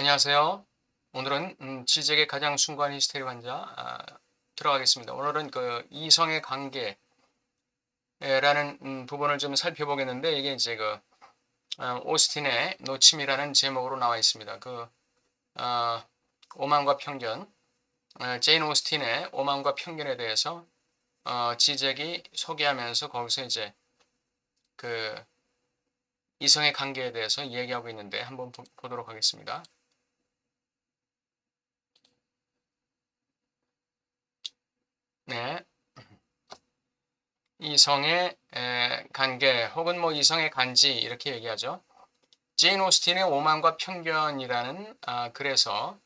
안녕하세요. 오늘은 음, 지적의 가장 숭고한 히스테리 환자 아, 들어가겠습니다. 오늘은 그 이성의 관계라는 음, 부분을 좀 살펴보겠는데 이게 이제 그 어, 오스틴의 노침이라는 제목으로 나와 있습니다. 그 어, 오만과 편견, 어, 제인 오스틴의 오만과 편견에 대해서 어, 지적이 소개하면서 거기서 이제 그 이성의 관계에 대해서 얘기하고 있는데 한번 보, 보도록 하겠습니다. 네. 이성의 에, 관계 혹은 뭐 이성의 간지 이렇게 얘기하죠. 제인 오스틴의 오만과 편견이라는 아, 그래서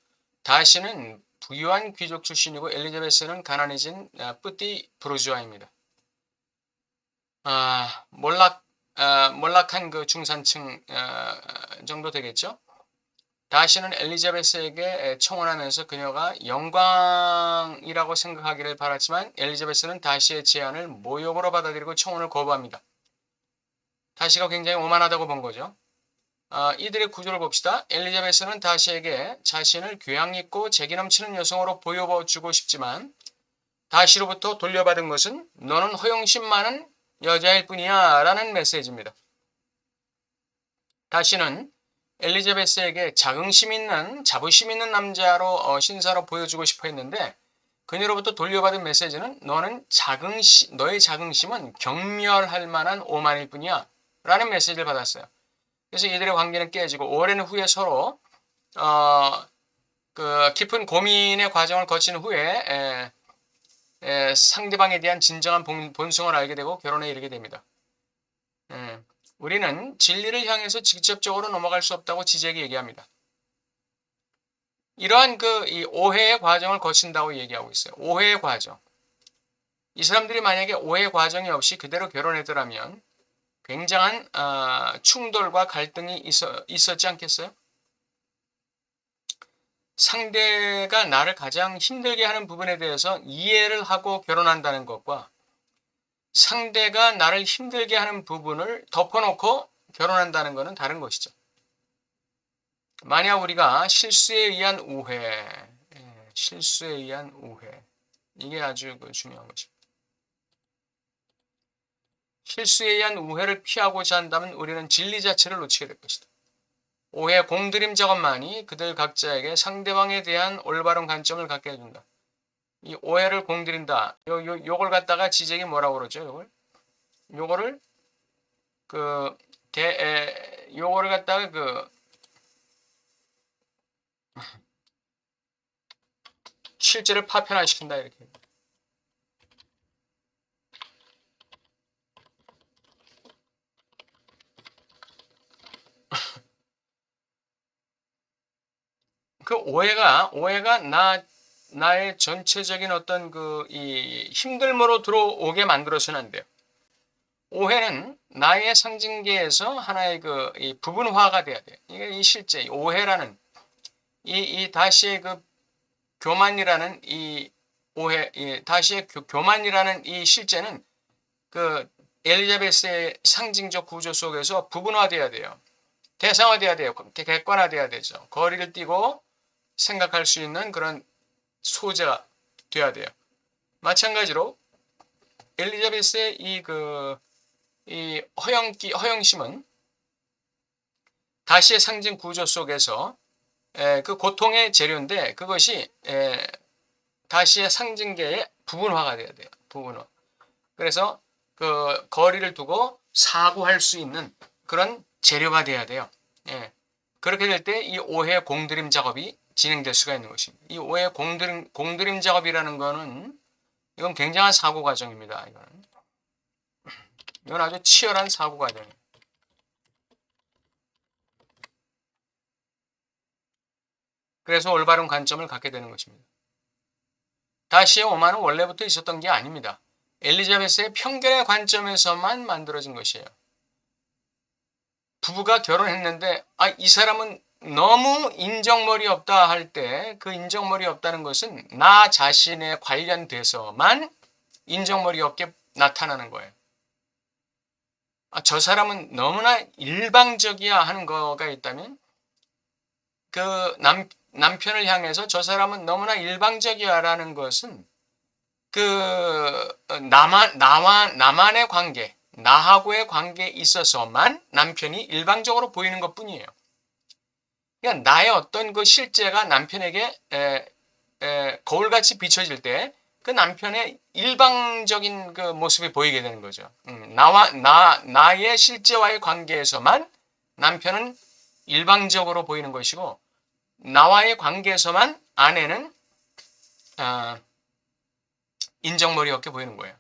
다시는 부유한 귀족 출신이고 엘리자베스는 가난해진 아, 뿌띠 부르주아입니다. 아, 몰락 아, 몰락한 그 중산층 아, 정도 되겠죠. 다시는 엘리자베스에게 청혼하면서 그녀가 영광이라고 생각하기를 바랐지만 엘리자베스는 다시의 제안을 모욕으로 받아들이고 청혼을 거부합니다. 다시가 굉장히 오만하다고 본 거죠. 아, 이들의 구조를 봅시다. 엘리자베스는 다시에게 자신을 교양 있고 재기 넘치는 여성으로 보여주고 싶지만 다시로부터 돌려받은 것은 너는 허영심 많은 여자일 뿐이야 라는 메시지입니다. 다시는 엘리자베스에게 자긍심 있는 자부심 있는 남자로 어, 신사로 보여주고 싶어 했는데 그녀로부터 돌려받은 메시지는 너는 자긍심 너의 자긍심은 경멸할 만한 오만일 뿐이야 라는 메시지를 받았어요. 그래서 이들의 관계는 깨지고 오랜 후에 서로 어, 그 깊은 고민의 과정을 거친 후에 에, 에, 상대방에 대한 진정한 본, 본성을 알게 되고 결혼에 이르게 됩니다. 에. 우리는 진리를 향해서 직접적으로 넘어갈 수 없다고 지적이 얘기합니다. 이러한 그 이 오해의 과정을 거친다고 얘기하고 있어요. 오해의 과정. 이 사람들이 만약에 오해 과정이 없이 그대로 결혼했더라면 굉장한 어, 충돌과 갈등이 있어, 있었지 않겠어요? 상대가 나를 가장 힘들게 하는 부분에 대해서 이해를 하고 결혼한다는 것과 상대가 나를 힘들게 하는 부분을 덮어놓고 결혼한다는 것은 다른 것이죠. 만약 우리가 실수에 의한 우회, 예, 실수에 의한 우회, 이게 아주 그 중요한 것입니다. 실수에 의한 우회를 피하고자 한다면 우리는 진리 자체를 놓치게 될 것이다. 오해 공들임 작업만이 그들 각자에게 상대방에 대한 올바른 관점을 갖게 해준다. 이 오해를 공들인다. 요, 요, 요걸 갖다가 지적이 뭐라고 그러죠? 요걸? 요거를, 그, 대, 에, 요거를 갖다가 그, 실제를 파편화시킨다. 이렇게. 그 오해가, 오해가 나, 나의 전체적인 어떤 그 이 힘들므로 들어오게 만들어서는 안 돼요. 오해는 나의 상징계에서 하나의 그 이 부분화가 돼야 돼요. 이게 이 실제 오해라는 이, 이 다시의 그 교만이라는 이 오해, 이 다시의 교, 교만이라는 이 실제는 그 엘리자베스의 상징적 구조 속에서 부분화돼야 돼요. 대상화돼야 돼요. 객관화돼야 되죠. 거리를 띄고 생각할 수 있는 그런 소재가 돼야 돼요. 마찬가지로 엘리자베스의 이 그 이 허영기 허영심은 다시의 상징 구조 속에서 에, 그 고통의 재료인데 그것이 에, 다시의 상징계의 부분화가 돼야 돼요. 부분화. 그래서 그 거리를 두고 사고할 수 있는 그런 재료가 돼야 돼요. 예. 그렇게 될 때 이 오해 공들임 작업이 진행될 수가 있는 것입니다. 이 오해 공들임, 공들임 작업이라는 거는 이건 굉장한 사고 과정입니다. 이건, 이건 아주 치열한 사고 과정입니다. 그래서 올바른 관점을 갖게 되는 것입니다. 다시의 오만은 원래부터 있었던 게 아닙니다. 엘리자베스의 편견의 관점에서만 만들어진 것이에요. 부부가 결혼했는데 아, 이 사람은 너무 인정머리 없다 할 때 그 인정머리 없다는 것은 나 자신에 관련돼서만 인정머리 없게 나타나는 거예요. 아, 저 사람은 너무나 일방적이야 하는 거가 있다면 그 남, 남편을 향해서 저 사람은 너무나 일방적이야라는 것은 그 나만 나와 나만의 관계, 나하고의 관계에 있어서만 남편이 일방적으로 보이는 것뿐이에요. 그러니까 나의 어떤 그 실제가 남편에게 에, 에, 거울같이 비춰질 때 그 남편의 일방적인 그 모습이 보이게 되는 거죠. 음, 나와 나 나의 실제와의 관계에서만 남편은 일방적으로 보이는 것이고 나와의 관계에서만 아내는 아, 인정머리 없게 보이는 거예요.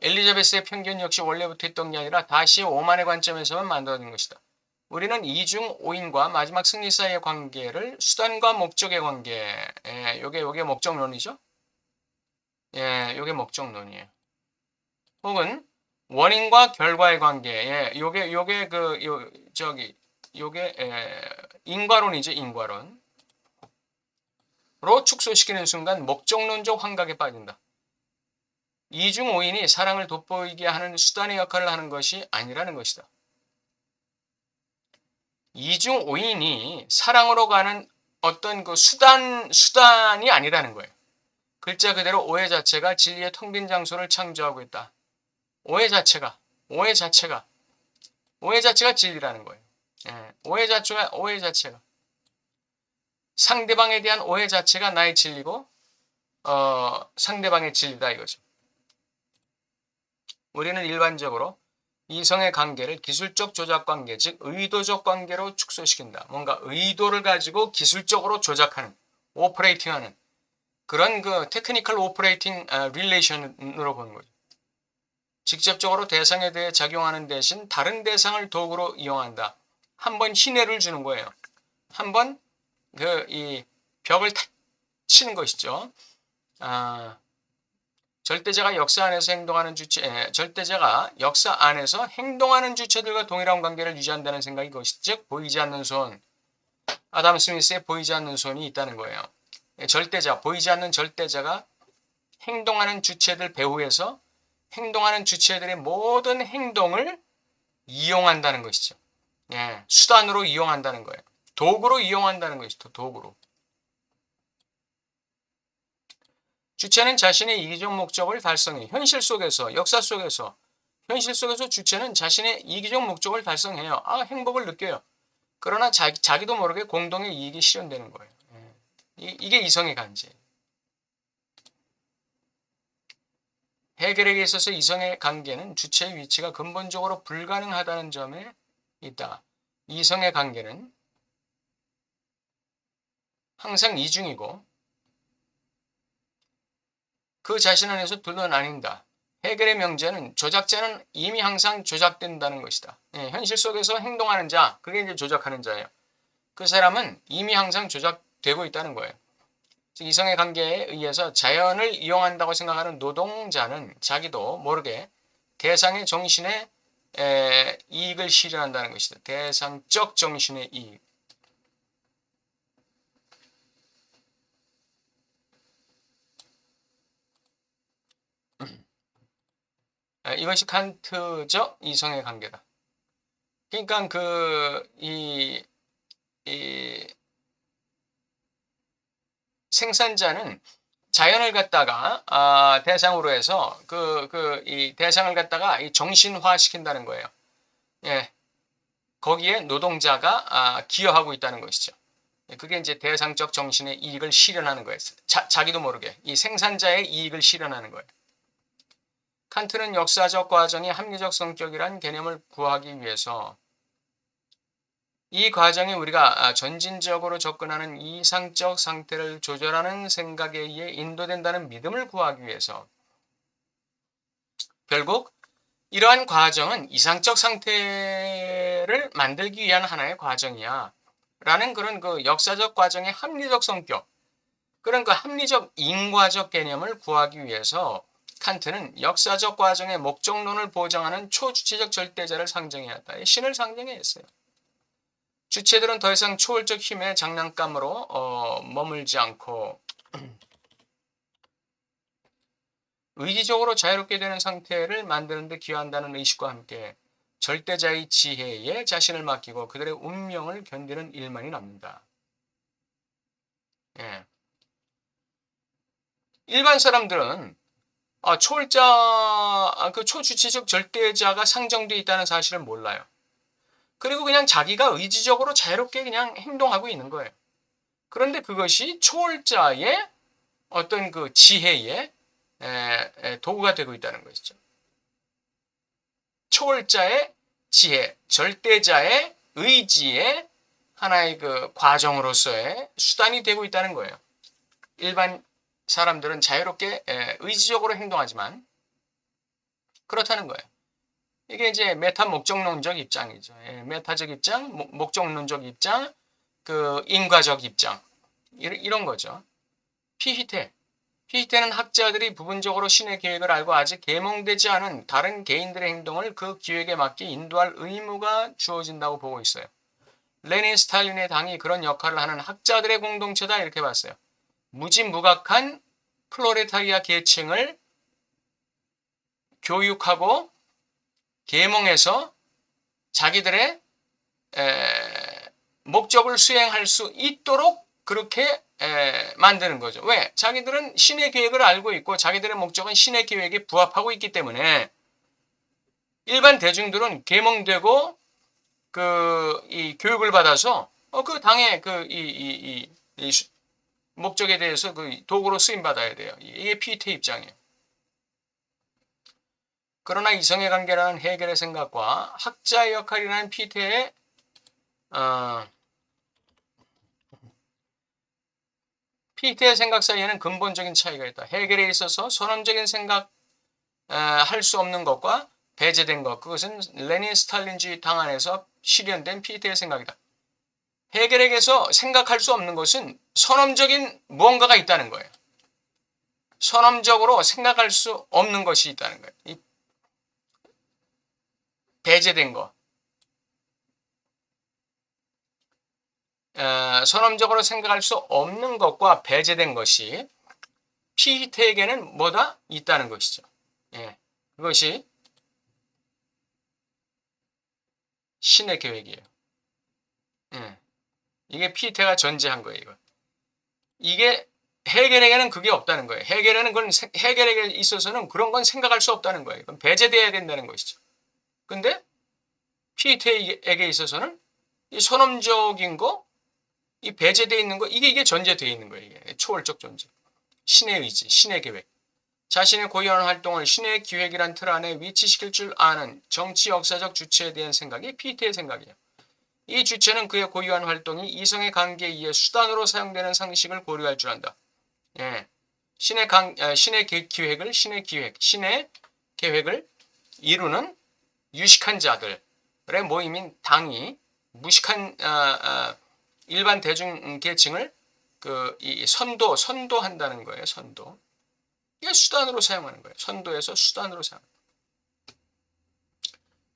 엘리자베스의 편견 역시 원래부터 있던 게 아니라 다시 오만의 관점에서만 만들어진 것이다. 우리는 이중 오인과 마지막 승리 사이의 관계를 수단과 목적의 관계, 예, 요게 요게 목적론이죠. 예, 요게 목적론이에요. 혹은 원인과 결과의 관계, 예, 요게 요게 그 요 저기 요게 예, 인과론이죠, 인과론. 로 축소시키는 순간 목적론적 환각에 빠진다. 이중 오인이 사랑을 돋보이게 하는 수단의 역할을 하는 것이 아니라는 것이다. 이중 오인이 사랑으로 가는 어떤 그 수단 수단이 아니라는 거예요. 글자 그대로 오해 자체가 진리의 텅 빈 장소를 창조하고 있다. 오해 자체가 오해 자체가 오해 자체가 진리라는 거예요. 예, 오해 자체가 오해 자체가 상대방에 대한 오해 자체가 나의 진리고 어, 상대방의 진리다 이거죠. 우리는 일반적으로 이성의 관계를 기술적 조작 관계, 즉 의도적 관계로 축소시킨다. 뭔가 의도를 가지고 기술적으로 조작하는, 오퍼레이팅하는 그런 그 테크니컬 오퍼레이팅 릴레이션으로 보는 거죠. 직접적으로 대상에 대해 작용하는 대신 다른 대상을 도구로 이용한다. 한번 신뢰를 주는 거예요. 한 번 그 이 벽을 타, 치는 것이죠. 아, 절대자가 역사 안에서 행동하는 주체, 에, 절대자가 역사 안에서 행동하는 주체들과 동일한 관계를 유지한다는 생각이 것이 즉 보이지 않는 손. 아담 스미스의 보이지 않는 손이 있다는 거예요. 예, 절대자, 보이지 않는 절대자가 행동하는 주체들 배후에서 행동하는 주체들의 모든 행동을 이용한다는 것이죠. 예, 수단으로 이용한다는 거예요. 도구로 이용한다는 것이죠. 도구로. 주체는 자신의 이기적 목적을 달성해 현실 속에서 역사 속에서 현실 속에서 주체는 자신의 이기적 목적을 달성해요. 아 행복을 느껴요. 그러나 자기, 자기도 모르게 공동의 이익이 실현되는 거예요. 예. 이, 이게 이성의 관계. 해결에게 있어서 이성의 관계는 주체의 위치가 근본적으로 불가능하다는 점에 있다. 이성의 관계는 항상 이중이고 그 자신 안에서 둘로 나뉜다. 해결의 명제는 조작자는 이미 항상 조작된다는 것이다. 예, 현실 속에서 행동하는 자, 그게 이제 조작하는 자예요. 그 사람은 이미 항상 조작되고 있다는 거예요. 즉 이성의 관계에 의해서 자연을 이용한다고 생각하는 노동자는 자기도 모르게 대상의 정신의 에, 이익을 실현한다는 것이다. 대상적 정신의 이익. 이것이 칸트적 이성의 관계다. 그러니까 그이 이 생산자는 자연을 갖다가 아, 대상으로 해서 그 그 이 대상을 갖다가 이 정신화 시킨다는 거예요. 예. 거기에 노동자가 아, 기여하고 있다는 것이죠. 예, 그게 이제 대상적 정신의 이익을 실현하는 거예요. 자, 자기도 모르게 이 생산자의 이익을 실현하는 거예요. 칸트는 역사적 과정이 합리적 성격이란 개념을 구하기 위해서 이 과정이 우리가 아, 전진적으로 접근하는 이상적 상태를 조절하는 생각에 의해 인도된다는 믿음을 구하기 위해서 결국 이러한 과정은 이상적 상태를 만들기 위한 하나의 과정이야. 라는 그런 그 역사적 과정의 합리적 성격, 그런 그 합리적 인과적 개념을 구하기 위해서 칸트는 역사적 과정의 목적론을 보장하는 초주체적 절대자를 상정해야 한다. 신을 상정해야 했어요. 주체들은 더 이상 초월적 힘의 장난감으로 어, 머물지 않고 의지적으로 자유롭게 되는 상태를 만드는 데 기여한다는 의식과 함께 절대자의 지혜에 자신을 맡기고 그들의 운명을 견디는 일만이 남는다. 예. 일반 사람들은 아, 초월자, 아, 그 초주체적 절대자가 상정되어 있다는 사실을 몰라요. 그리고 그냥 자기가 의지적으로 자유롭게 그냥 행동하고 있는 거예요. 그런데 그것이 초월자의 어떤 그 지혜의 도구가 되고 있다는 것이죠. 초월자의 지혜, 절대자의 의지의 하나의 그 과정으로서의 수단이 되고 있다는 거예요. 일반 사람들은 자유롭게 의지적으로 행동하지만 그렇다는 거예요. 이게 이제 메타 목적론적 입장이죠. 예, 메타적 입장, 목적론적 입장, 그 인과적 입장 이런 거죠. 피히테 피히테는 학자들이 부분적으로 신의 계획을 알고 아직 계몽되지 않은 다른 개인들의 행동을 그 기획에 맞게 인도할 의무가 주어진다고 보고 있어요. 레닌 스탈린의 당이 그런 역할을 하는 학자들의 공동체다 이렇게 봤어요. 무지무각한 플로레타리아 계층을 교육하고 계몽해서 자기들의 목적을 수행할 수 있도록 그렇게 만드는 거죠. 왜? 자기들은 신의 계획을 알고 있고 자기들의 목적은 신의 계획에 부합하고 있기 때문에 일반 대중들은 계몽되고 그 이 교육을 받아서 어, 그 당의 그이 이, 이, 이, 목적에 대해서 그 도구로 쓰임 받아야 돼요. 이게 피테 입장이에요. 그러나 이성의 관계라는 해결의 생각과 학자의 역할이라는 피테의 어, 피테의 생각 사이에는 근본적인 차이가 있다. 해결에 있어서 선언적인 생각 어, 할수 없는 것과 배제된 것 그것은 레닌 스탈린주의 당 안에서 실현된 피테의 생각이다. 해결에게서 생각할 수 없는 것은 선언적인 무언가가 있다는 거예요. 선언적으로 생각할 수 없는 것이 있다는 거예요. 이 배제된 것. 어, 선언적으로 생각할 수 없는 것과 배제된 것이 피히트에게는 뭐다? 있다는 것이죠. 예, 그것이 신의 계획이에요. 예. 이게 피테가 전제한 거예요. 이거. 이게 해결에게는 그게 없다는 거예요. 해결에는 건 해결에게 있어서는 그런 건 생각할 수 없다는 거예요. 그럼 배제돼야 된다는 것이죠. 근데 피테에게 있어서는 이 선언적인 거, 이 배제되어 있는 거, 이게 이게 전제되어 있는 거예요. 이게 초월적 존재. 신의 의지, 신의 계획. 자신의 고유한 활동을 신의 기획이란 틀 안에 위치시킬 줄 아는 정치 역사적 주체에 대한 생각이 피테의 생각이에요. 이 주체는 그의 고유한 활동이 이성의 관계에 의해 수단으로 사용되는 상식을 고려할 줄 안다. 예. 신의, 강, 아, 신의 기획을, 신의 기획, 신의 계획을 이루는 유식한 자들의 모임인 당이 무식한 아, 아, 일반 대중 계층을 그 이 선도 선도한다는 거예요. 선도. 이게 수단으로 사용하는 거예요. 선도에서 수단으로 사용.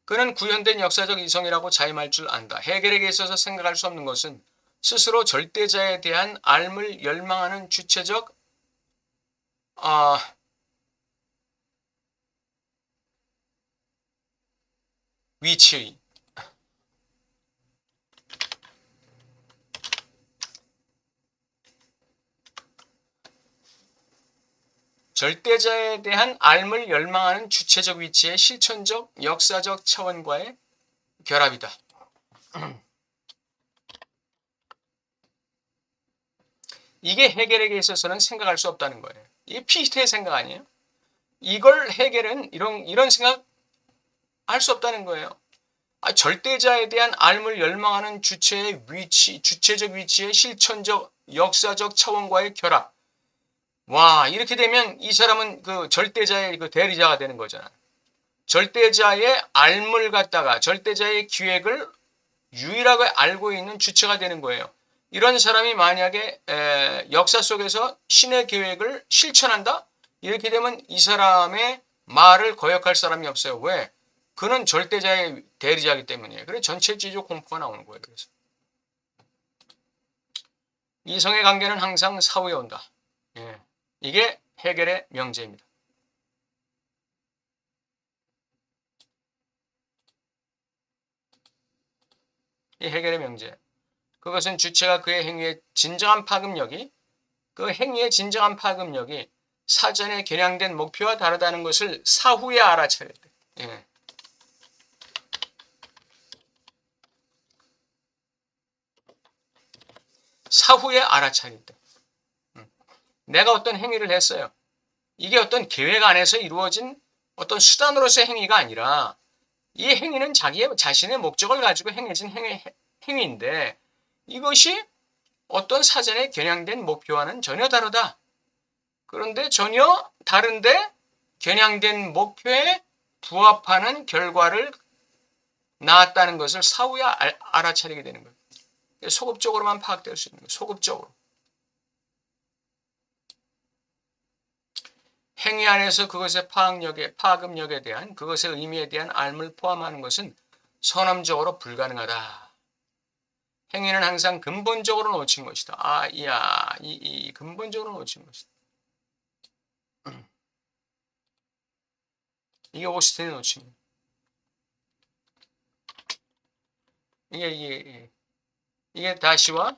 그는 구현된 역사적 이성이라고 자임할 줄 안다. 해결에게 있어서 생각할 수 없는 것은 스스로 절대자에 대한 알을 열망하는 주체적 어, 위치의 절대자에 대한 알을 열망하는 주체적 위치의 실천적 역사적 차원과의 결합이다. 이게 해결에게 있어서는 생각할 수 없다는 거예요. 이게 피히트의 생각 아니에요? 이걸 해결은 이런 이런 생각 할 수 없다는 거예요. 아, 절대자에 대한 알을 열망하는 주체의 위치, 주체적 위치의 실천적 역사적 차원과의 결합. 와, 이렇게 되면 이 사람은 그 절대자의 그 대리자가 되는 거잖아. 절대자의 알물 갖다가 절대자의 기획을 유일하게 알고 있는 주체가 되는 거예요. 이런 사람이 만약에 에, 역사 속에서 신의 계획을 실천한다? 이렇게 되면 이 사람의 말을 거역할 사람이 없어요. 왜? 그는 절대자의 대리자이기 때문이에요. 그래 전체지적 공포가 나오는 거예요. 그래서 이성의 관계는 항상 사후에 온다. 예. 이게 해결의 명제입니다. 이 해결의 명제. 그것은 주체가 그의 행위의 진정한 파급력이 그 행위의 진정한 파급력이 사전에 겨냥된 목표와 다르다는 것을 사후에 알아차릴 때. 예. 사후에 알아차릴 때. 음. 내가 어떤 행위를 했어요. 이게 어떤 계획 안에서 이루어진 어떤 수단으로서의 행위가 아니라 이 행위는 자기의 자신의 목적을 가지고 행해진 행위, 행위인데 이것이 어떤 사전에 겨냥된 목표와는 전혀 다르다. 그런데 전혀 다른데 겨냥된 목표에 부합하는 결과를 낳았다는 것을 사후에 알, 아차리게 되는 거예요. 소급적으로만 파악될 수 있는 거예요. 소급적으로. 행위 안에서 그것의 파악력에, 파급력에 대한 그것의 의미에 대한 알을 포함하는 것은 선언적으로 불가능하다. 행위는 항상 근본적으로 놓친 것이다. 아, 이야, 이, 이 근본적으로 놓친 것이다. 이게 오스틴이 놓친 이게, 이게, 이게 다시와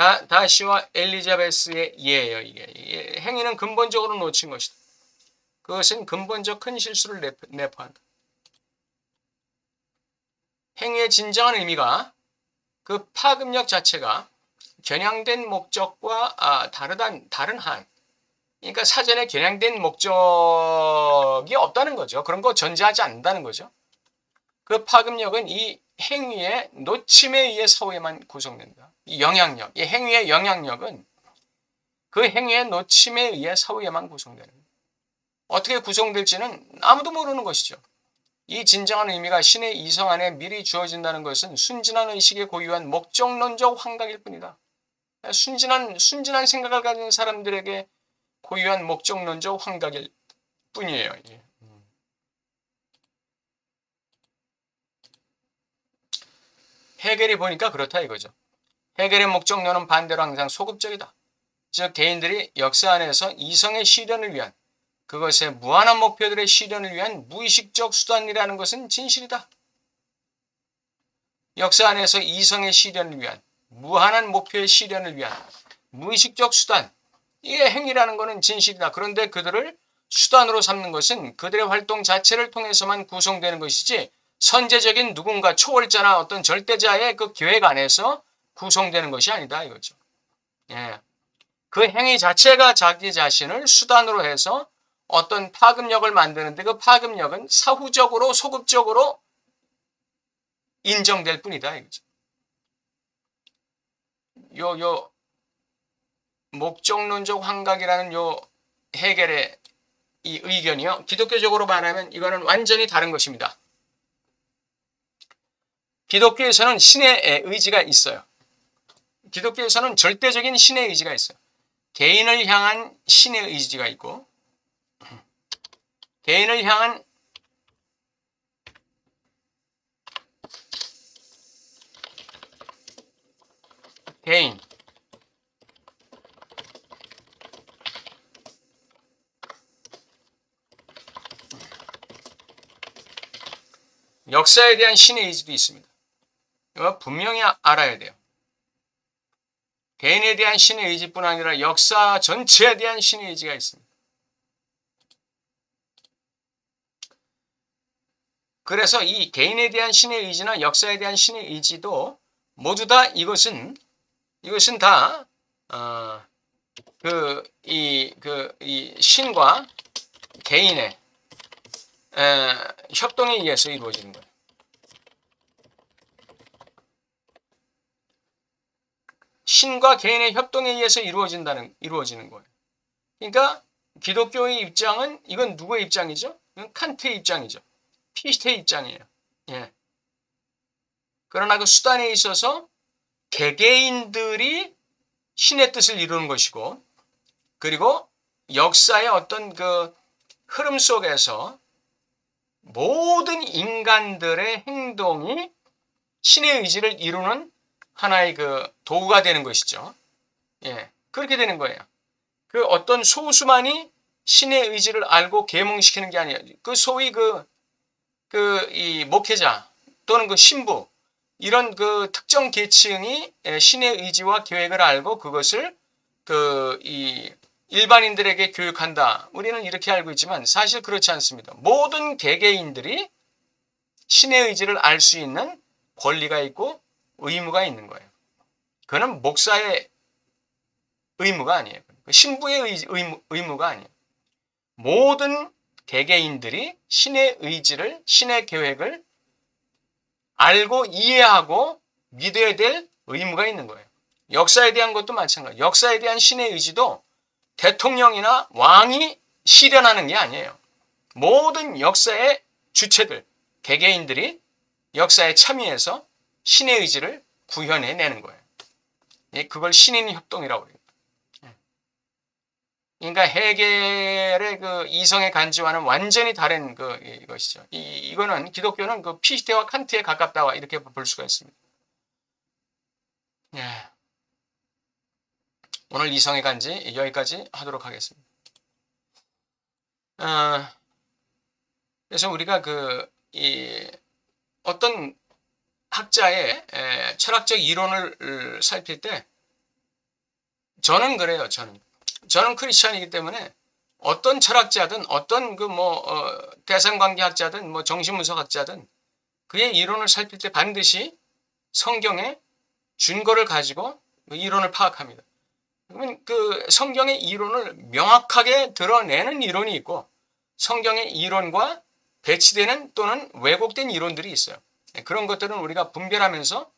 다, 다시와 엘리자베스의 예예요. 이게 행위는 근본적으로 놓친 것이다. 그것은 근본적 큰 실수를 내포한다. 행위의 진정한 의미가 그 파급력 자체가 겨냥된 목적과 아, 다르단 다른 한. 그러니까 사전에 겨냥된 목적이 없다는 거죠. 그런 거 전제하지 않는다는 거죠. 그 파급력은 이 행위의 놓침에 의해 사후에만 구성된다. 이 영향력, 이 행위의 영향력은 그 행위의 놓침에 의해 사후에만 구성되는. 어떻게 구성될지는 아무도 모르는 것이죠. 이 진정한 의미가 신의 이성 안에 미리 주어진다는 것은 순진한 의식에 고유한 목적론적 환각일 뿐이다. 순진한 순진한 생각을 가진 사람들에게 고유한 목적론적 환각일 뿐이에요. 해결이 보니까 그렇다 이거죠. 해결의 목적론은 반대로 항상 소급적이다. 즉 개인들이 역사 안에서 이성의 실현을 위한 그것의 무한한 목표들의 실현을 위한 무의식적 수단이라는 것은 진실이다. 역사 안에서 이성의 실현을 위한 무한한 목표의 실현을 위한 무의식적 수단 이게 행위라는 것은 진실이다. 그런데 그들을 수단으로 삼는 것은 그들의 활동 자체를 통해서만 구성되는 것이지 선제적인 누군가 초월자나 어떤 절대자의 그 계획 안에서 구성되는 것이 아니다 이거죠. 예. 그 행위 자체가 자기 자신을 수단으로 해서 어떤 파급력을 만드는데 그 파급력은 사후적으로 소급적으로 인정될 뿐이다 이거죠. 요, 요, 목적론적 환각이라는 요 해결의 이 의견이요. 기독교적으로 말하면 이거는 완전히 다른 것입니다. 기독교에서는 신의 의지가 있어요. 기독교에서는 절대적인 신의 의지가 있어요. 개인을 향한 신의 의지가 있고 개인을 향한 개인 역사에 대한 신의 의지도 있습니다. 이거 분명히 알아야 돼요. 개인에 대한 신의 의지뿐 아니라 역사 전체에 대한 신의 의지가 있습니다. 그래서 이 개인에 대한 신의 의지나 역사에 대한 신의 의지도 모두 다 이것은 이것은 다 어, 그 이 그 이 신과 개인의 에, 협동에 의해서 이루어지는 거예요. 신과 개인의 협동에 의해서 이루어진다는 이루어지는 거예요. 그러니까 기독교의 입장은 이건 누구의 입장이죠? 이건 칸트의 입장이죠. 피스트의 입장이에요. 예. 그러나 그 수단에 있어서 개개인들이 신의 뜻을 이루는 것이고 그리고 역사의 어떤 그 흐름 속에서 모든 인간들의 행동이 신의 의지를 이루는 하나의 그 도구가 되는 것이죠. 예. 그렇게 되는 거예요. 그 어떤 소수만이 신의 의지를 알고 계몽시키는 게 아니에요. 그 소위 그 그 이 목회자 또는 그 신부 이런 그 특정 계층이 에, 신의 의지와 계획을 알고 그것을 그 이 일반인들에게 교육한다. 우리는 이렇게 알고 있지만 사실 그렇지 않습니다. 모든 개개인들이 신의 의지를 알 수 있는 권리가 있고 의무가 있는 거예요. 그는 목사의 의무가 아니에요. 신부의 의, 의무, 의무가 아니에요. 모든 개개인들이 신의 의지를, 신의 계획을 알고 이해하고 믿어야 될 의무가 있는 거예요. 역사에 대한 것도 마찬가지. 역사에 대한 신의 의지도 대통령이나 왕이 실현하는 게 아니에요. 모든 역사의 주체들, 개개인들이 역사에 참여해서 신의 의지를 구현해내는 거예요. 예, 그걸 신인 협동이라고 해요. 그러니까 해겔의 그 이성의 간지와는 완전히 다른 그 이것이죠. 이 이거는 기독교는 그 피시테와 칸트에 가깝다 이렇게 볼 수가 있습니다. 예. 오늘 이성의 간지 여기까지 하도록 하겠습니다. 어, 그래서 우리가 그이 어떤 학자의 에, 철학적 이론을 살필 때 저는 그래요. 저는 저는 크리스천이기 때문에 어떤 철학자든 어떤 그뭐 어, 대상관계학자든 뭐 정신분석학자든 그의 이론을 살필 때 반드시 성경의 준거를 가지고 그 이론을 파악합니다. 그러면 그 성경의 이론을 명확하게 드러내는 이론이 있고 성경의 이론과 배치되는 또는 왜곡된 이론들이 있어요. 네, 그런 것들은 우리가 분별하면서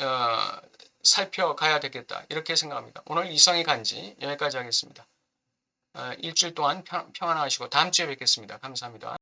어, 살펴가야 되겠다 이렇게 생각합니다. 오늘 이성의 간지 여기까지 하겠습니다. 어, 일주일 동안 평, 평안하시고 다음 주에 뵙겠습니다. 감사합니다.